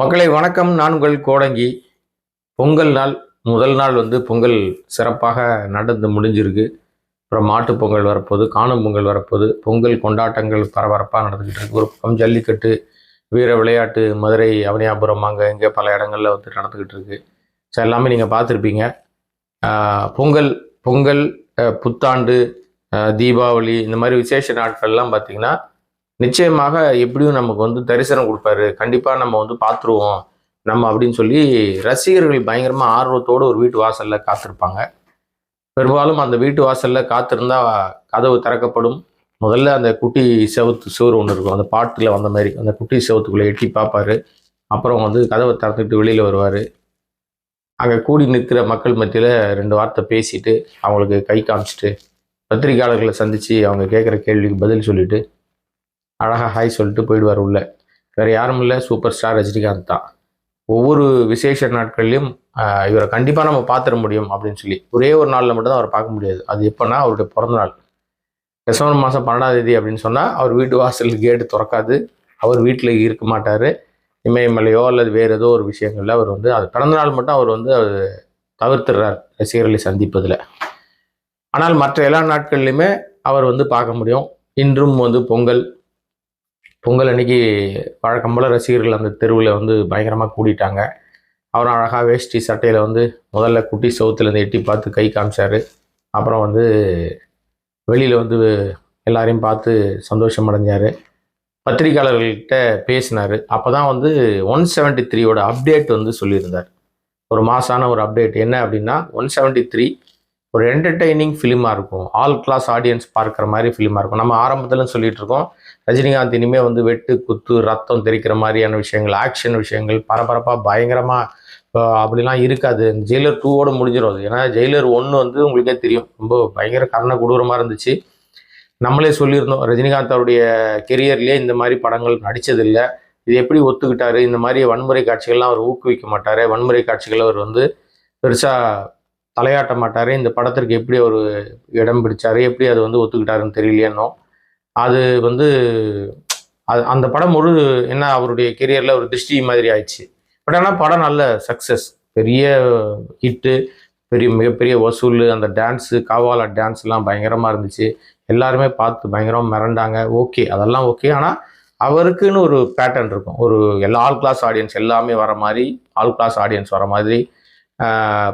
மக்களை வணக்கம். நான் உங்கள் கோடங்கி. பொங்கல் நாள் முதல் நாள் வந்து பொங்கல் சிறப்பாக நடந்து முடிஞ்சிருக்கு. அப்புறம் மாட்டுப் பொங்கல் வரப்போது காணும் பொங்கல் வரப்போது பொங்கல் கொண்டாட்டங்கள் பரபரப்பாக நடந்துக்கிட்டு இருக்கு. ஒரு பக்கம் ஜல்லிக்கட்டு வீர விளையாட்டு மதுரை அவனியாபுரம் அங்கே இங்கே பல இடங்களில் வந்து நடந்துக்கிட்டு இருக்கு. ஸோ எல்லாமே நீங்கள் பார்த்துருப்பீங்க. பொங்கல் பொங்கல் புத்தாண்டு தீபாவளி இந்த மாதிரி விசேஷ நாட்கள்லாம் பார்த்தீங்கன்னா நிச்சயமாக எப்படியும் நமக்கு வந்து தரிசனம் கொடுப்பாரு. கண்டிப்பாக நம்ம வந்து பார்த்துருவோம். நம்ம அப்படின்னு சொல்லி ரசிகர்கள் பயங்கரமாக ஆர்வத்தோடு ஒரு வீட்டு வாசலில் காத்திருப்பாங்க. பெரும்பாலும் அந்த வீட்டு வாசலில் காத்திருந்தா கதவு திறக்கப்படும். முதல்ல அந்த குட்டி செவத்து சுவர் ஒன்று இருக்கும். அந்த பாட்டில் வந்த மாதிரி அந்த குட்டி செவத்துக்குள்ளே எட்டி பார்ப்பாரு. அப்புறம் வந்து கதவை திறந்துட்டு வெளியில் வருவார். அங்கே கூடி நிற்கிற மக்கள் மத்தியில் ரெண்டு வார்த்தை பேசிட்டு அவங்களுக்கு கை காமிச்சிட்டு பத்திரிக்கையாளர்களை சந்தித்து அவங்க கேட்குற கேள்விக்கு பதில் சொல்லிட்டு அழகாக ஹாய் சொல்லிட்டு போயிடுவார் உள்ள. வேறு யாரும் இல்லை சூப்பர் ஸ்டார் ரஜினிகாந்த் தான். ஒவ்வொரு விசேஷ நாட்கள்லையும் இவரை கண்டிப்பாக நம்ம பார்த்துட முடியும் அப்படின்னு சொல்லி. ஒரே ஒரு நாளில் மட்டும் தான் அவரை பார்க்க முடியாது. அது எப்போனா அவருடைய பிறந்த நாள். டிசம்பர் மாதம் பன்னெண்டாம் தேதி அப்படின்னு சொன்னால் அவர் வீட்டு வாசல் கேட்டு திறக்காது. அவர் வீட்டில் இருக்க மாட்டார். இமயமலையோ அல்லது வேறு ஏதோ ஒரு விஷயங்கள்ல அவர் வந்து அது பிறந்த நாள் மட்டும் அவர் வந்து அவர் தவிர்த்துடுறார் ரசிகர்களை சந்திப்பதில். ஆனால் மற்ற எல்லா நாட்கள்லையுமே அவர் வந்து பார்க்க முடியும். இன்றும் வந்து பொங்கல் பொங்கல் அன்னைக்கு வழக்கம் போல ரசிகர்கள் அந்த தெருவில் வந்து பயங்கரமாக கூடிட்டாங்க. அவர் அழகாக வேஷ்டி சட்டையில் வந்து முதல்ல குட்டி சவுத்துலேருந்து எட்டி பார்த்து கை காமிச்சார். அப்புறம் வந்து வெளியில் வந்து எல்லாரையும் பார்த்து சந்தோஷம் அடைஞ்சார். பத்திரிக்கையாளர்கள்கிட்ட பேசினார். அப்போ தான் வந்து ஒன் செவன்ட்டி த்ரீயோட அப்டேட் வந்து சொல்லியிருந்தார். ஒரு மாசான ஒரு அப்டேட் என்ன அப்படின்னா ஒன் செவன்ட்டி த்ரீ ஒரு என்டர்டெய்னிங் ஃபிலிமாக இருக்கும். ஆல் கிளாஸ் ஆடியன்ஸ் பார்க்குற மாதிரி ஃபிலிமாக இருக்கும். நம்ம ஆரம்பத்தில் சொல்லிட்டு இருக்கோம். ரஜினிகாந்த் இனிமேல் வந்து வெட்டு குத்து ரத்தம் தெரிக்கிற மாதிரியான விஷயங்கள் ஆக்ஷன் விஷயங்கள் பரபரப்பாக பயங்கரமாக அப்படிலாம் இருக்காது. ஜெயிலர் டூவோட முடிஞ்சிடும் அது. ஏன்னா ஜெயிலர் ஒன்று வந்து உங்களுக்கே தெரியும். ரொம்ப பயங்கர கருணை கொடூரமாக இருந்துச்சு. நம்மளே சொல்லியிருந்தோம் ரஜினிகாந்த் அவருடைய கெரியர்லேயே இந்த மாதிரி படங்கள் நடித்ததில்லை இது எப்படி ஒத்துக்கிட்டாரு? இந்த மாதிரி வன்முறை காட்சிகள்லாம் அவர் ஊக்குவிக்க மாட்டார்? வன்முறை காட்சிகள் அவர் வந்து பெருசாக தலையாட்ட மாட்டார்? இந்த படத்திற்கு எப்படி அவர் இடம் பிடிச்சார்? எப்படி அது வந்து ஒத்துக்கிட்டாருன்னு தெரியலையேன்னோ அது வந்து அது அந்த படம் ஒரு என்ன அவருடைய கெரியரில் ஒரு திருஷ்டி மாதிரி ஆயிடுச்சு. பட் ஆனால் படம் நல்ல சக்ஸஸ் பெரிய ஹிட்டு பெரிய மிகப்பெரிய வசூல் அந்த டான்ஸு காவாலா டான்ஸ்லாம் பயங்கரமாக இருந்துச்சு. எல்லாருமே பார்த்து பயங்கரமாக மிரண்டாங்க. ஓகே அதெல்லாம் ஓகே ஆனால் அவருக்குன்னு ஒரு பேட்டர்ன் இருக்கும். ஒரு எல்லா ஆல் கிளாஸ் ஆடியன்ஸ் எல்லாமே வர மாதிரி ஆல் கிளாஸ் ஆடியன்ஸ் வர மாதிரி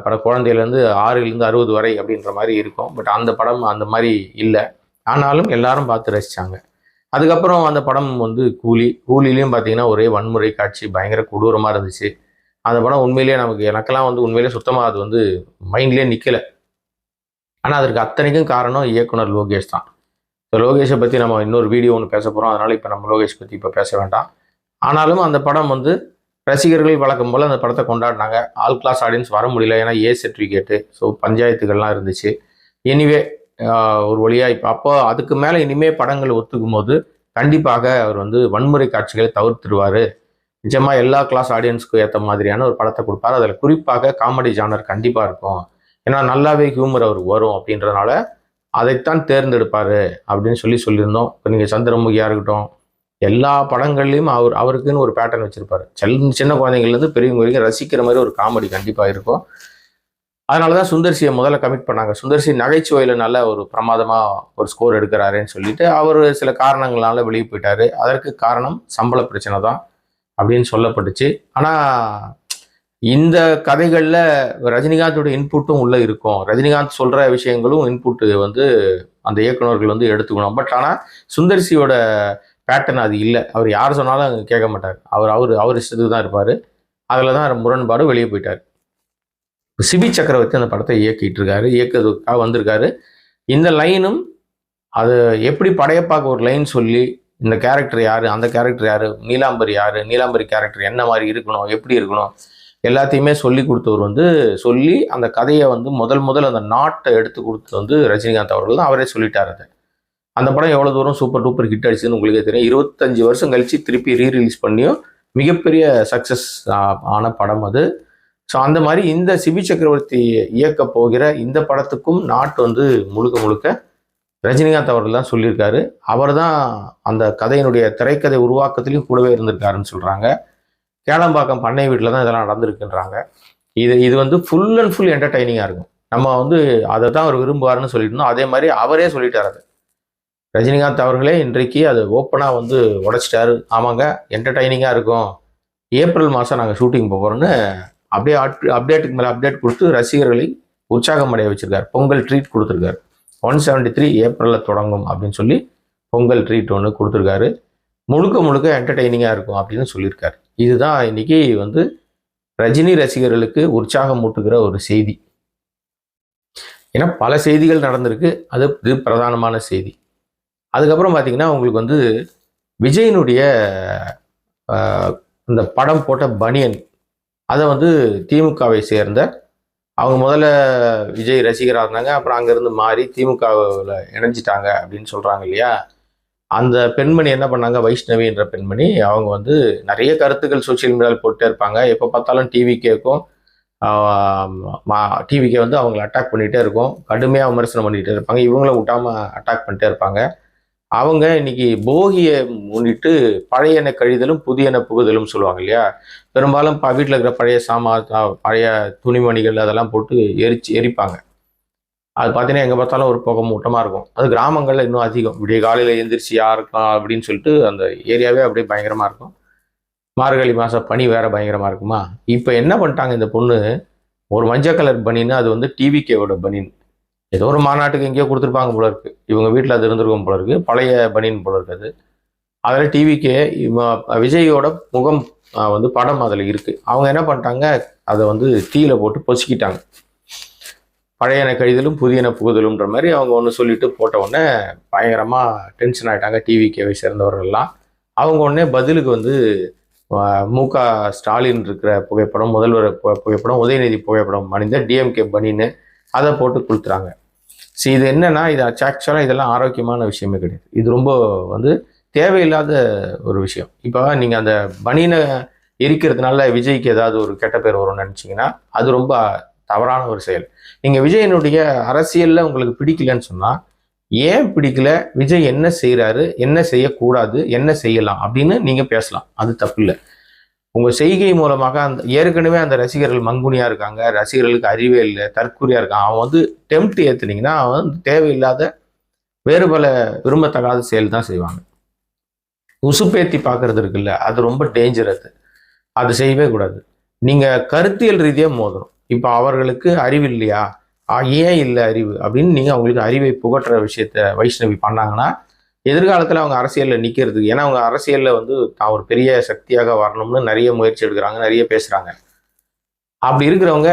பட குழந்தையிலேருந்து ஆறுலேருந்து அறுபது வரை அப்படின்ற மாதிரி இருக்கும். பட் அந்த படம் அந்த மாதிரி இல்லை. ஆனாலும் எல்லாரும் பார்த்து ரசித்தாங்க அதுக்கப்புறம் அந்த படம் வந்து கூலி கூலிலையும் பார்த்தீங்கன்னா ஒரே வன்முறை காட்சி பயங்கர கொடூரமாக இருந்துச்சு. அந்த படம் உண்மையிலேயே நமக்கு எனக்கெல்லாம் வந்து உண்மையிலேயே சுத்தமாக அது வந்து மைண்ட்லேயே நிற்கலை ஆனால் அதற்கு அத்தனைக்கும் காரணம் இயக்குனர் லோகேஷ் தான். ஸோ லோகேஷை பற்றி நம்ம இன்னொரு வீடியோ ஒன்று பேச போகிறோம் அதனால் இப்போ நம்ம லோகேஷ் பற்றி இப்போ பேச வேண்டாம். ஆனாலும் அந்த படம் வந்து ரசிகர்கள் வழக்கம் போல் அந்த படத்தை கொண்டாடினாங்க. ஆல் கிளாஸ் ஆடியன்ஸ் வர முடியல. ஏன்னா ஏ சர்டிஃபிகேட்டு ஸோ பஞ்சாயத்துகள்லாம் இருந்துச்சு. எனிவே ஒரு வழியாக இப்போ அப்போ அதுக்கு மேலே இனிமேல் படங்கள் ஒத்துக்கும் போது கண்டிப்பாக அவர் வந்து வன்முறை காட்சிகளை தவிர்த்துடுவார். நிஜமாக எல்லா கிளாஸ் ஆடியன்ஸ்க்கு ஏற்ற மாதிரியான ஒரு படத்தை கொடுப்பாரு. அதில் குறிப்பாக காமெடி ஜானர் கண்டிப்பாக இருக்கும். ஏன்னா நல்லாவே ஹியூமர் அவருக்கு வரும் அப்படின்றனால அதைத்தான் தேர்ந்தெடுப்பார் அப்படின்னு சொல்லி சொல்லியிருந்தோம். இப்போ நீங்கள் சந்திரமுகியாக இருக்கட்டும் எல்லா படங்கள்லையும் அவர் அவருக்குன்னு ஒரு பேட்டர்ன் வச்சுருப்பார். சின்ன சின்ன குழந்தைங்கள்லேருந்து பெரியவங்க வரைக்கும் ரசிக்கிற மாதிரி ஒரு காமெடி கண்டிப்பாக இருக்கும். அதனால தான் சுந்தர்சியை முதல்ல கமிட் பண்ணாங்க. சுந்தர்சி நகைச்சுவையில் நல்ல ஒரு பிரமாதமாக ஒரு ஸ்கோர் எடுக்கிறாருன்னு சொல்லிட்டு அவர் சில காரணங்களால வெளியே போயிட்டாரு. அதற்கு காரணம் சம்பள பிரச்சனை தான் அப்படின்னு சொல்லப்பட்டுச்சு. ஆனால் இந்த கதைகளில் ரஜினிகாந்தோட இன்புட்டும் உள்ளே இருக்கும். ரஜினிகாந்த் சொல்கிற விஷயங்களும் இன்புட்டு வந்து அந்த இயக்குனர்கள் வந்து எடுத்துக்கணும். பட் ஆனால் சுந்தர்சியோட பேட்டர்ன் அது இல்லை. அவர் யார் சொன்னாலும் கேட்க மாட்டார். அவர் அவர் அவர் இஷ்டத்துக்கு தான் இருப்பார். அதில் தான் முரண்பாடு வெளியே போயிட்டார். சிபி சக்கரவர்த்தி அந்த படத்தை இயக்கிட்டு இருக்காரு இயக்கிறதுக்காக வந்திருக்காரு. இந்த லைனும் அது எப்படி படையப்பாக்க ஒரு லைன் சொல்லி இந்த கேரக்டர் யார் அந்த கேரக்டர் யார் நீலாம்பரி யார் நீலாம்பரி கேரக்டர் என்ன மாதிரி இருக்கணும் எப்படி இருக்கணும் எல்லாத்தையுமே சொல்லி கொடுத்தவர் வந்து சொல்லி அந்த கதையை வந்து முதல் முதல் அந்த நாட்டை எடுத்து கொடுத்தது வந்து ரஜினிகாந்த் அவர்கள் தான். அவரே சொல்லிட்டார் அதை. அந்த படம் எவ்வளோ தூரம் சூப்பர் டூப்பர் ஹிட் அடிச்சுன்னு உங்களுக்கே தெரியும். இருபத்தஞ்சு வருஷம் கழித்து திருப்பி ரீ ரிலீஸ் பண்ணியும் மிகப்பெரிய சக்ஸஸ் ஆன படம் அது. ஸோ அந்த மாதிரி இந்த சிபி சக்கரவர்த்தி இயக்க போகிற இந்த படத்துக்கும் நாட்டு வந்து முழுக்க முழுக்க ரஜினிகாந்த் அவர்கள் தான் சொல்லியிருக்காரு. அவர் தான் அந்த கதையினுடைய திரைக்கதை உருவாக்கத்திலையும் கூடவே இருந்திருக்காருன்னு சொல்கிறாங்க கேளம்பாக்கம் பண்ணை வீட்டில் தான் இதெல்லாம் நடந்திருக்குன்றாங்க. இது இது வந்து ஃபுல் அண்ட் ஃபுல் என்டர்டைனிங்காக இருக்கும். நம்ம வந்து அதை தான் அவர் விரும்புவார்னு சொல்லியிருந்தோம் அதே மாதிரி அவரே சொல்லிட்டார் அது. ரஜினிகாந்த் அவர்களே இன்றைக்கு அது ஓப்பனாக வந்து உடைச்சிட்டாரு. ஆமாங்க என்டர்டைனிங்காக இருக்கும். ஏப்ரல் மாதம் நாங்கள் ஷூட்டிங் போகிறோன்னு அப்படியே அப்டேட்டுக்கு மேலே அப்டேட் கொடுத்து ரசிகர்களை உற்சாகம் அடைய வச்சுருக்கார். பொங்கல் ட்ரீட் கொடுத்துருக்காரு. ஒன் செவன்டி த்ரீ ஏப்ரலில் தொடங்கும் அப்படின்னு சொல்லி பொங்கல் ட்ரீட் ஒன்று கொடுத்துருக்காரு. முழுக்க முழுக்க என்டர்டெய்னிங்காக இருக்கும் அப்படின்னு சொல்லியிருக்காரு. இதுதான் இன்றைக்கி வந்து ரஜினி ரசிகர்களுக்கு உற்சாகம் ஊட்டுகிற ஒரு செய்தி. ஏன்னா பல செய்திகள் நடந்திருக்கு. அது இது பிரதானமான செய்தி. அதுக்கப்புறம் பார்த்தீங்கன்னா உங்களுக்கு வந்து விஜயினுடைய இந்த படம் போட்ட பனியன் அதை வந்து திமுகவை சேர்ந்த அவங்க முதல்ல விஜய் ரசிகராக இருந்தாங்க. அப்புறம் அங்கேருந்து மாறி திமுகவில் இணைஞ்சிட்டாங்க அப்படின்னு சொல்கிறாங்க இல்லையா? அந்த பெண்மணி என்ன பண்ணாங்க? வைஷ்ணவி என்ற பெண்மணி. அவங்க வந்து நிறைய கருத்துக்கள் சோஷியல் மீடியாவில் போட்டே இருப்பாங்க. எப்போ பார்த்தாலும் டிவி கேட்கும் டிவிக்கே வந்து அவங்கள அட்டாக் பண்ணிகிட்டே இருக்கும். கடுமையாக விமர்சனம் பண்ணிகிட்டே இருப்பாங்க. இவங்கள விட்டாமல் அட்டாக் பண்ணிட்டே இருப்பாங்க. அவங்க இன்னைக்கு போகியை முன்னிட்டு பழையன கழிதலும் புதியன புகுதலும் சொல்லுவாங்க இல்லையா? பெரும்பாலும் ப வீட்டில் இருக்கிற பழைய சாமா பழைய துணிமணிகள் அதெல்லாம் போட்டு எரிச்சு எரிப்பாங்க. அது பார்த்தீங்கன்னா எங்கே பார்த்தாலும் ஒரு புகை மூட்டமாக இருக்கும். அது கிராமங்களில் இன்னும் அதிகம். விடிய காலையில் எழுந்திரிச்சு யாருக்கலாம் அப்படின்னு சொல்லிட்டு அந்த ஏரியாவே அப்படியே பயங்கரமாக இருக்கும். மார்கழி மாதம் பனி வேற பயங்கரமாக இருக்குமா? இப்போ என்ன பண்ணிட்டாங்க இந்த பொண்ணு? ஒரு மஞ்சள் கலர் பனின்னு அது வந்து டிவிகேவோட பனின் ஏதோ ஒரு மாநாட்டுக்கு எங்கேயோ கொடுத்துருப்பாங்க போல இருக்கு. இவங்க வீட்டில் அது இருந்திருக்கும் போல இருக்கு. பழைய பனியன் போல இருக்கு அது. அதில் டிவிக்கே விஜயோட முகம் வந்து படம் அதில் இருக்கு. அவங்க என்ன பண்ணிட்டாங்க அதை வந்து தீயில போட்டு பொசுக்கிட்டாங்க. பழையன கழிதலும் புதியன புகுதலும்ன்ற மாதிரி அவங்க ஒன்று சொல்லிட்டு போட்ட உடனே பயங்கரமாக டென்ஷன் ஆகிட்டாங்க டிவிகேவை சேர்ந்தவர்கள்லாம். அவங்க உடனே பதிலுக்கு வந்து மு க ஸ்டாலின் இருக்கிற புகைப்படம் முதல்வர் பு- புகைப்படம் உதயநிதி புகைப்படம் அணிந்த டிஎம்கே பனின்னு அதை போட்டு கொடுத்துறாங்க சரி இது என்னன்னா இது ஆக்சுவலாக இதெல்லாம் ஆரோக்கியமான விஷயமே கிடையாது. இது ரொம்ப வந்து தேவையில்லாத ஒரு விஷயம். இப்போ நீங்கள் அந்த பனியனை எரிக்கிறதுனால விஜய்க்கு ஏதாவது ஒரு கெட்ட பேர் வரும்னு நினச்சிங்கன்னா அது ரொம்ப தவறான ஒரு செயல். நீங்கள் விஜயனுடைய அரசியலில் உங்களுக்கு பிடிக்கலன்னு சொன்னால் ஏன் பிடிக்கல? விஜய் என்ன செய்கிறாரு என்ன செய்யக்கூடாது? என்ன செய்யலாம்? அப்படின்னு நீங்கள் பேசலாம். அது தப்பு இல்லை உங்கள் செய்கை மூலமாக அந்த ஏற்கனவே அந்த ரசிகர்கள் மங்குனியாக இருக்காங்க ரசிகர்களுக்கு அறிவே இல்லை தற்கொலையாக இருக்கான் அவன் வந்து டெம்ட் ஏற்றுனீங்கன்னா அவன் வந்து தேவையில்லாத வேறு பல விரும்பத்தகாத செயல் தான் செய்வாங்க. உசுப்பேத்தி பார்க்கறது இருக்குல்ல அது ரொம்ப டேஞ்சர் அது. அது செய்யவே கூடாது. நீங்கள் கருத்தியல் ரீதியாக மோதணும். இப்போ அவர்களுக்கு அறிவு இல்லையா? ஏன் இல்லை அறிவு? அப்படின்னு நீங்கள் அவங்களுக்கு அறிவை புகட்டுற விஷயத்த வைஷ்ணவி பண்ணாங்கன்னா எதிர்காலத்தில் அவங்க அரசியலில் நிற்கிறதுக்கு ஏன்னா அவங்க அரசியலில் வந்து தான் ஒரு பெரிய சக்தியாக வரணும்னு நிறைய முயற்சி எடுக்கிறாங்க நிறைய பேசுகிறாங்க அப்படி இருக்கிறவங்க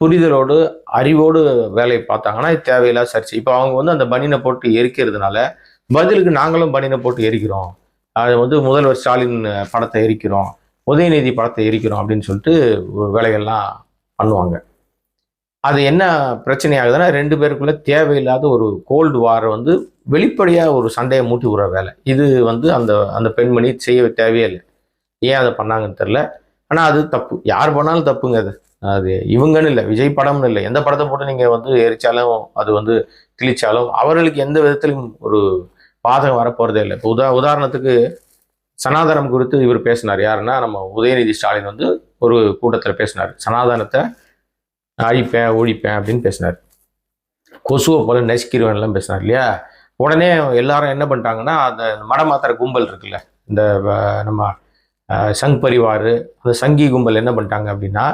புரிதலோடு அறிவோடு வேலையை பார்த்தாங்கன்னா இது தேவையில்லாத சர்ச்சை. இப்போ அவங்க வந்து அந்த பனினை போட்டு எரிக்கிறதுனால பதிலுக்கு நாங்களும் பனினை போட்டு எரிக்கிறோம். அது வந்து முதல்வர் ஸ்டாலின் படத்தை எரிக்கிறோம் உதயநிதி படத்தை எரிக்கிறோம் அப்படின்னு சொல்லிட்டு வேலைகள்லாம் பண்ணுவாங்க. அது என்ன பிரச்சனை ஆகுதுன்னா ரெண்டு பேருக்குள்ள தேவையில்லாத ஒரு கோல்டு வார் வந்து வெளிப்படையாக ஒரு சண்டையை மூட்டி விடுற வேலை. இது வந்து அந்த அந்த பெண்மணி செய்ய தேவையே இல்லை. ஏன் அதை பண்ணாங்கன்னு தெரில ஆனால் அது தப்பு. யார் பண்ணாலும் தப்புங்க அது. அது இவங்கன்னு இல்லை விஜய் படம்னு இல்லை. எந்த படத்தை போட்டு நீங்கள் வந்து எரிச்சாலும் அது வந்து கிழிச்சாலும் அவர்களுக்கு எந்த விதத்திலும் ஒரு பாதகம் வரப்போகிறதே இல்லை. இப்போ உதா உதாரணத்துக்கு சனாதனம் குறித்து இவர் பேசினார். யாருன்னா நம்ம உதயநிதி ஸ்டாலின் வந்து ஒரு கூட்டத்தில் பேசினார். சனாதனத்தை அழிப்பேன் ஒழிப்பேன் அப்படின்னு பேசினார். கொசுவை போல நெசுக்கிடுவேன்லாம் பேசினார் இல்லையா? உடனே எல்லாரும் என்ன பண்ணிட்டாங்கன்னா அந்த மடமாத்திர கும்பல் இருக்குல்ல இந்த நம்ம சங் பரிவார் அந்த சங்கி கும்பல் என்ன பண்ணிட்டாங்க அப்படின்னா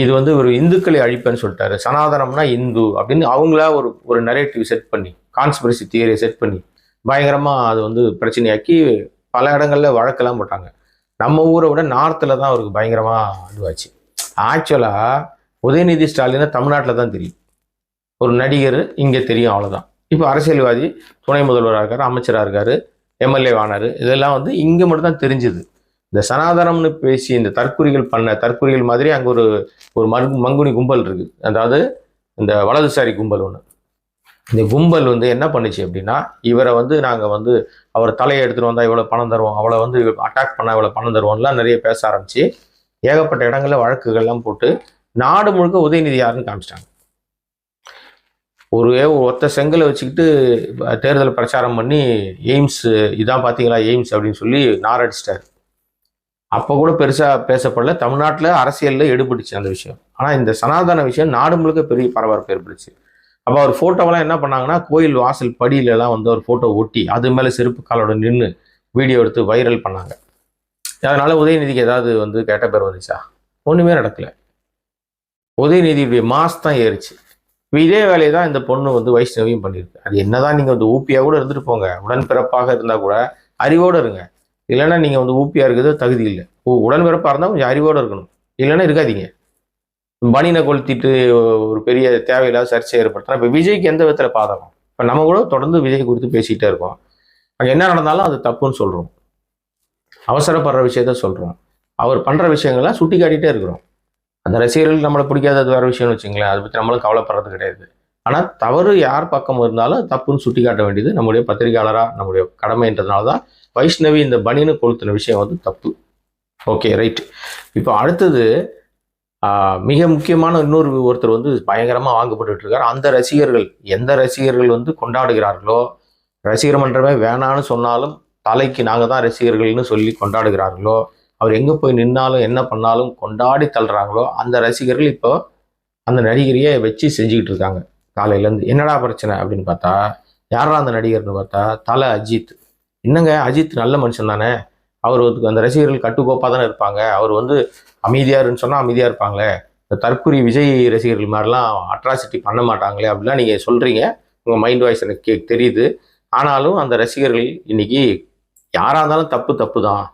இது வந்து ஒரு இந்துக்களை அழிப்பேன்னு சொல்லிட்டாரு. சனாதனம்னா இந்து அப்படின்னு அவங்களா ஒரு ஒரு நரேட்டிவ் செட் பண்ணி கான்ஸ்பிரசி தியரியை செட் பண்ணி பயங்கரமாக அது வந்து பிரச்சனையாக்கி பல இடங்களில் வழக்கெல்லாம் போட்டாங்க. நம்ம ஊரை விட நார்த்தில் தான் அவருக்கு பயங்கரமாக இதுவாச்சு. ஆக்சுவலாக உதயநிதி ஸ்டாலினை தமிழ்நாட்டில் தான் தெரியும். ஒரு நடிகர் இங்கே தெரியும் அவ்வளோதான் இப்போ அரசியல்வாதி துணை முதல்வராக இருக்கார் அமைச்சராக இருக்கார் எம்எல்ஏ ஆனார். இதெல்லாம் வந்து இங்கே மட்டும் தான் தெரிஞ்சுது. இந்த சனாதனம்னு பேசி இந்த தற்குறிகள் பண்ண தற்குறிகள் மாதிரி அங்கே ஒரு ஒரு மங் மங்குனி கும்பல் இருக்குது. அதாவது இந்த வலதுசாரி கும்பல் ஒன்று இந்த கும்பல் வந்து என்ன பண்ணுச்சு அப்படின்னா இவரை வந்து நாங்கள் வந்து அவர் தலையை எடுத்துகிட்டு வந்தால் இவ்வளோ பணம் தருவோம் அவளை வந்து அட்டாக் பண்ணால் இவ்வளோ பணம் தருவோம்லாம் நிறைய பேச ஆரம்பிச்சு ஏகப்பட்ட இடங்களில் வழக்குகள்லாம் போட்டு நாடு முழுக்க உதயநிதி யாருன்னு காமிச்சிட்டாங்க. ஒரு ஒருத்த செங்கலை வச்சுக்கிட்டு தேர்தல் பிரச்சாரம் பண்ணி எய்ம்ஸ் இதான் பார்த்தீங்களா எய்ம்ஸ் அப்படின்னு சொல்லி நாரடிச்சிட்டார் அப்போ கூட பெருசாக பேசப்படல. தமிழ்நாட்டில் அரசியலில் எடுபட்டுச்சு அந்த விஷயம். ஆனால் இந்த சனாதன விஷயம் நாடு முழுக்க பெரிய பரபரப்பு ஏற்படுச்சு அப்போ அவர் ஃபோட்டோவெல்லாம் என்ன பண்ணாங்கன்னா கோயில் வாசல் படியிலலாம் வந்து ஒரு ஃபோட்டோ ஒட்டி அது மேலே செருப்பு காலோட நின்று வீடியோ எடுத்து வைரல் பண்ணாங்க. அதனால் உதயநிதிக்கு ஏதாவது வந்து கேட்ட பேர் வந்துச்சா? ஒன்றுமே நடக்கலை. உதயநிதியுடைய மாஸ் தான் ஏறிச்சு. இதே வேலையை தான் இந்த பொண்ணு வந்து வைஷ்ணவியும் பண்ணியிருக்கு அது என்னதான் நீங்கள் வந்து ஊப்பியாக கூட இருந்துட்டு போங்க. உடன்பிறப்பாக இருந்தால் கூட அறிவோடு இருங்க. இல்லைன்னா நீங்கள் வந்து ஊப்பியாக இருக்கிறது தகுதி இல்லை. ஓ உடன்பிறப்பாக இருந்தால் கொஞ்சம் அறிவோடு இருக்கணும். இல்லைன்னா இருக்காதீங்க. பனினை கொளுத்திட்டு ஒரு பெரிய தேவையில்லாத சர்ச்சை ஏற்படுத்தினா இப்போ விஜய்க்கு எந்த விதத்தில் பாதகம்? இப்போ நம்ம கூட தொடர்ந்து விஜய் குறித்து பேசிக்கிட்டே இருக்கோம். அங்கே என்ன நடந்தாலும் அது தப்புன்னு சொல்கிறோம் அவசரப்படுற விஷயத்த சொல்கிறோம் அவர் பண்ணுற விஷயங்கள்லாம் சுட்டி காட்டிகிட்டே இருக்கிறோம். அந்த ரசிகர்கள் நம்மளை பிடிக்காதது வேற விஷயம்னு வச்சுங்களேன். அதை பற்றி நம்மளும் கவலைப்படுறது கிடையாது. ஆனால் தவறு யார் பக்கம் இருந்தாலும் தப்புன்னு சுட்டி காட்ட வேண்டியது நம்முடைய பத்திரிகையாளராக நம்முடைய கடமைன்றதுனால தான் வைஷ்ணவி இந்த பனின்னு கொளுத்தின விஷயம் வந்து தப்பு. Okay right. இப்போ அடுத்தது ஆஹ், மிக முக்கியமான இன்னொரு ஒருத்தர் வந்து பயங்கரமாக வாங்கப்பட்டுட்டு இருக்கார் அந்த ரசிகர்கள் எந்த ரசிகர்கள் வந்து கொண்டாடுகிறார்களோ ரசிகர் மன்றமே வேணான்னு சொன்னாலும் தலைக்கு நாங்கள் தான் ரசிகர்கள்னு சொல்லி கொண்டாடுகிறார்களோ அவர் எங்கே போய் நின்னாலும் என்ன பண்ணாலும் கொண்டாடி தள்ளுறாங்களோ அந்த ரசிகர்கள் இப்போ அந்த நடிகரையே வச்சு செஞ்சுக்கிட்டு இருக்காங்க. காலையிலேருந்து என்னடா பிரச்சனை அப்படின்னு பார்த்தா யாரா அந்த நடிகர்னு பார்த்தா தலை அஜித். என்னங்க? அஜித் நல்ல மனுஷன் தானே? அவர் அந்த ரசிகர்கள் கட்டுக்கோப்பாக தானே இருப்பாங்க. அவர் வந்து அமைதியாருன்னு சொன்னால் அமைதியாக இருப்பாங்களே? இந்த தற்குறி விஜய் ரசிகர்கள் மாதிரிலாம் அட்ராசிட்டி பண்ண மாட்டாங்களே அப்படிலாம் நீங்கள் சொல்கிறீங்க உங்கள் மைண்ட் வாய்ஸ் எனக்கு தெரியுது. ஆனாலும் அந்த ரசிகர்கள் இன்னைக்கு யாராக இருந்தாலும் தப்பு தப்பு தான்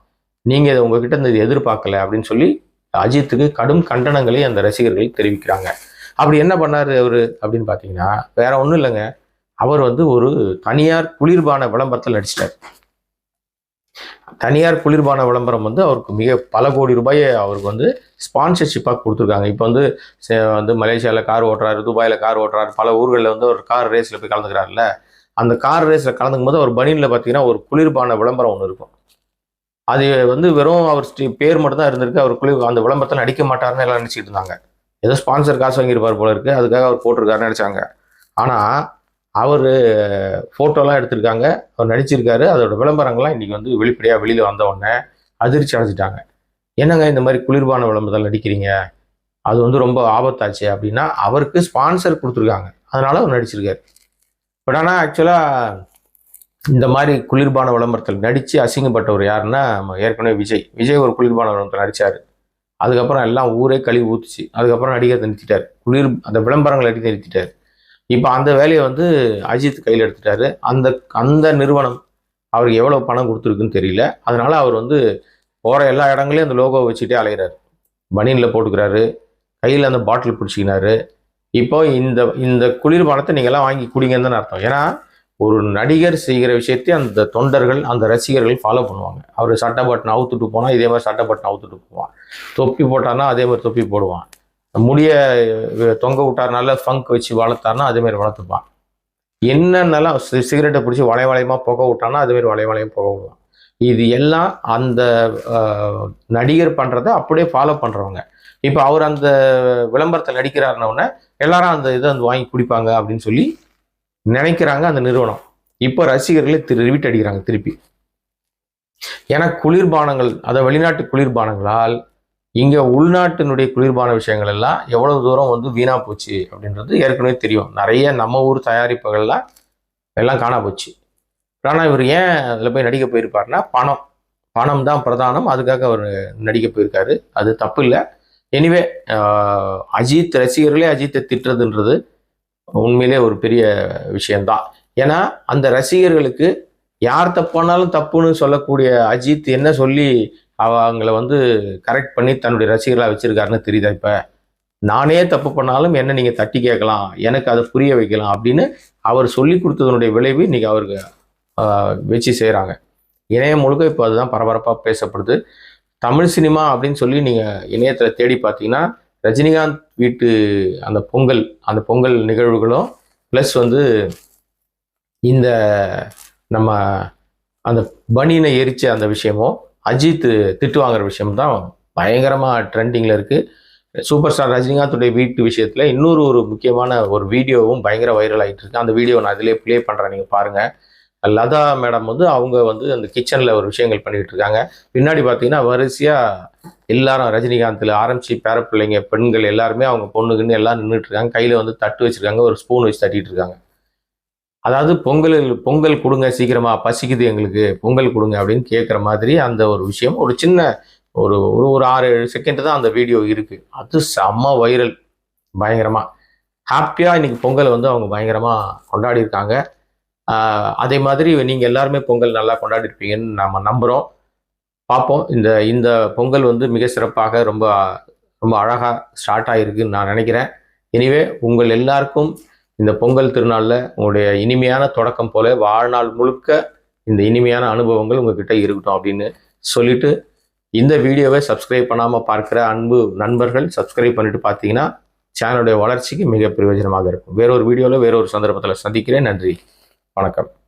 நீங்கள் இதை உங்ககிட்ட இந்த எதிர்பார்க்கல அப்படின்னு சொல்லி அஜித்துக்கு கடும் கண்டனங்களை அந்த ரசிகர்கள் தெரிவிக்கிறாங்க. அப்படி என்ன பண்ணாரு அவர் அப்படின்னு பார்த்தீங்கன்னா வேற ஒன்றும் இல்லைங்க. அவர் வந்து ஒரு தனியார் குளிர்பான விளம்பரத்தில் நடிச்சிட்டார். தனியார் குளிர்பான விளம்பரம் வந்து அவருக்கு மிக பல கோடி ரூபாயை அவருக்கு வந்து ஸ்பான்சர்ஷிப்பாக கொடுத்துருக்காங்க. இப்போ வந்து சே- வந்து மலேசியாவில் கார் ஓட்டுறாரு துபாயில் கார் ஓட்டுறாரு பல ஊர்களில் வந்து ஒரு கார் ரேஸில் போய் கலந்துக்கிறாருல்ல. அந்த கார் ரேஸில் கலந்துக்கும் போது ஒரு பனியனில் பார்த்தீங்கன்னா ஒரு குளிர்பான விளம்பரம் ஒன்று இருக்கும். அது வந்து வெறும் அவர் பேர் மட்டும் தான் இருந்திருக்கு. அவர் குளிர் அந்த விளம்பரத்தில் நடிக்க மாட்டாருன்னு எல்லாம் நினச்சிட்டு இருந்தாங்க. ஏதோ ஸ்பான்சர் காசு வாங்கியிருப்பார் போல இருக்குது அதுக்காக அவர் போட்டிருக்காருன்னு நினச்சாங்க. ஆனால் அவர் ஃபோட்டோலாம் எடுத்திருக்காங்க. அவர் நடிச்சிருக்காரு. அதோட விளம்பரங்கள்லாம் இன்றைக்கி வந்து வெளிப்படையாக வெளியில் வந்த உடனே அதிர்ச்சி அடைஞ்சிட்டாங்க. என்னங்க இந்த மாதிரி குளிர்பான விளம்பரத்தில் நடிக்கிறீங்க? அது வந்து ரொம்ப ஆபத்தாச்சு அப்படின்னா அவருக்கு ஸ்பான்சர் கொடுத்துருக்காங்க. அதனால் அவர் நடிச்சிருக்காரு. பட் ஆனால் ஆக்சுவலாக இந்த மாதிரி குளிர்பான விளம்பரத்தில் நடித்து அசிங்கப்பட்டவர் யாருன்னா நம்ம ஏற்கனவே விஜய். விஜய் ஒரு குளிர்பான விளம்பரத்தில் நடித்தார் அதுக்கப்புறம் எல்லாம் ஊரே கழுவி ஊத்துச்சு. அதுக்கப்புறம் நடிகர் நிறுத்திட்டார். குளிர் அந்த விளம்பரங்கள் அடித்து நிறுத்திட்டார். இப்போ அந்த வேலையை வந்து அஜித் கையில் எடுத்துட்டாரு. அந்த அந்த நிறுவனம் அவருக்கு எவ்வளோ பணம் கொடுத்துருக்குன்னு தெரியல. அதனால் அவர் வந்து போகிற எல்லா இடங்களையும் அந்த லோகோவை வச்சுட்டே அலைகிறார் பனியனில் போட்டுக்கிறாரு. கையில் அந்த பாட்டில் பிடிச்சிக்கினாரு. இப்போ இந்த இந்த குளிர்பானத்தை நீங்கள்லாம் வாங்கி குடிங்கன்னு தான் அர்த்தம். ஏன்னா ஒரு நடிகர் செய்கிற விஷயத்தை அந்த தொண்டர்கள் அந்த ரசிகர்கள் ஃபாலோ பண்ணுவாங்க. அவர் சட்டை பட்டன் அவுத்துட்டு போனால் இதே மாதிரி சட்டை பட்டன் அவுத்துட்டு போவான். தொப்பி போட்டார்னா அதே மாதிரி தொப்பி போடுவான். முடிய தொங்க விட்டார்னால ஃபங்க் வச்சு வளர்த்தார்னா அதே மாதிரி வளர்த்துப்பான். என்னென்னலாம் சி- சிகரெட்டை பிடிச்சி வளைய வளையமா புகை விட்டானா அதே மாதிரி வளைய வளையம் புகை விடுவான். இது எல்லாம் அந்த நடிகர் பண்ணுறதை அப்படியே ஃபாலோ பண்ணுறவங்க இப்போ அவர் அந்த விளம்பரத்தில் நடிக்கிறாருன்னொடனே எல்லாரும் அந்த இதை வந்து வாங்கி குடிப்பாங்க அப்படின்னு சொல்லி நினைக்கிறாங்க அந்த நிறுவனம். இப்போ ரசிகர்களே திரு ரிவிட் அடிக்கிறாங்க திருப்பி. ஏன்னா குளிர்பானங்கள் அதை வெளிநாட்டு குளிர்பானங்களால் இங்கே உள்நாட்டினுடைய குளிர்பான விஷயங்கள் எல்லாம் எவ்வளவு தூரம் வந்து வீணா போச்சு அப்படின்றது ஏற்கனவே தெரியும். நிறைய நம்ம ஊர் தயாரிப்புகள்லாம் எல்லாம் காணா போச்சு. ஆனால் இவர் ஏன் அதில் போய் நடிக்க போயிருப்பாருன்னா பணம். பணம் தான் பிரதானம். அதுக்காக அவர் நடிக்க போயிருக்காரு. அது தப்பு இல்லை. எனிவே அஜித் ரசிகர்களே அஜித்தை திட்டுறதுன்றது உண்மையிலே ஒரு பெரிய விஷயம்தான். ஏன்னா அந்த ரசிகர்களுக்கு யார் தப்பானாலும் தப்புன்னு சொல்லக்கூடிய அஜித் என்ன சொல்லி அவங்கள வந்து கரெக்ட் பண்ணி தன்னுடைய ரசிகர்களாக வச்சுருக்காருன்னு தெரியுதா இப்போ? நானே தப்பு பண்ணாலும் என்ன நீங்கள் தட்டி கேட்கலாம் எனக்கு அதை புரிய வைக்கலாம் அப்படின்னு அவர் சொல்லி கொடுத்ததனுடைய விளைவு இன்றைக்கி அவருக்கு வச்சு செய்கிறாங்க இணையம் முழுக்க இப்போ அதுதான் பரபரப்பாக பேசப்படுது. தமிழ் சினிமா அப்படின்னு சொல்லி நீங்கள் இணையத்தில் தேடி பார்த்தீங்கன்னா ரஜினிகாந்த் வீட்டு அந்த பொங்கல் அந்த பொங்கல் நிகழ்வுகளும் ப்ளஸ் வந்து இந்த நம்ம அந்த பனியனை எரிச்ச அந்த விஷயமும் அஜித் திட்டு வாங்குற விஷயம் தான் பயங்கரமாக ட்ரெண்டிங்கில் இருக்குது சூப்பர் ஸ்டார் ரஜினிகாந்துடைய வீட்டு விஷயத்தில் இன்னொரு ஒரு முக்கியமான ஒரு வீடியோவும் பயங்கர வைரல் ஆகிட்டு இருக்கு. அந்த வீடியோ நான் அதிலே ப்ளே பண்ணுறேன் நீங்கள் பாருங்கள் லதா மேடம் வந்து அவங்க வந்து அந்த கிச்சனில் ஒரு விஷயங்கள் பண்ணிகிட்டு இருக்காங்க. பின்னாடி பார்த்தீங்கன்னா வரிசையாக எல்லாரும் ரஜினிகாந்தில் ஆரம்பிச்சு பேர பிள்ளைங்க பெண்கள் எல்லாருமே அவங்க பொண்ணுக்குன்னு எல்லாம் நின்றுட்டு இருக்காங்க. கையில் வந்து தட்டு வச்சுருக்காங்க ஒரு ஸ்பூன் வச்சு தட்டிட்டு இருக்காங்க. அதாவது பொங்கல் பொங்கல் கொடுங்க சீக்கிரமாக பசிக்குது எங்களுக்கு பொங்கல் கொடுங்க அப்படின்னு கேட்குற மாதிரி அந்த ஒரு விஷயம். ஒரு சின்ன ஒரு ஒரு ஒரு ஆறு ஏழு செகண்ட் தான் அந்த வீடியோ இருக்குது அது செம்ம வைரல் பயங்கரமாக ஹாப்பியாக இன்றைக்கி பொங்கலை வந்து அவங்க பயங்கரமாக கொண்டாடி இருக்காங்க அதே மாதிரி நீங்கள் எல்லாருமே பொங்கல் நல்லா கொண்டாடிருப்பீங்கன்னு நம்ம நம்புகிறோம் பார்ப்போம். இந்த இந்த பொங்கல் வந்து மிக சிறப்பாக ரொம்ப ரொம்ப அழகாக ஸ்டார்ட் ஆகிருக்குன்னு நான் நினைக்கிறேன். எனிவே உங்கள் எல்லாருக்கும் இந்த பொங்கல் திருநாளில் உங்களுடைய இனிமையான தொடக்கம் போல வாழ்நாள் முழுக்க இந்த இனிமையான அனுபவங்கள் உங்ககிட்ட இருக்கட்டும் அப்படின்னு சொல்லிட்டு இந்த வீடியோவை சப்ஸ்கிரைப் பண்ணாமல் பார்க்குற அன்பு நண்பர்கள் சப்ஸ்கிரைப் பண்ணிட்டு பார்த்தீங்கன்னா சேனலுடைய வளர்ச்சிக்கு மிக பிரயோஜனமாக இருக்கும். வேறொரு வீடியோவில் வேறொரு சந்தர்ப்பத்தில் சந்திக்கிறேன். நன்றி. வணக்கம்.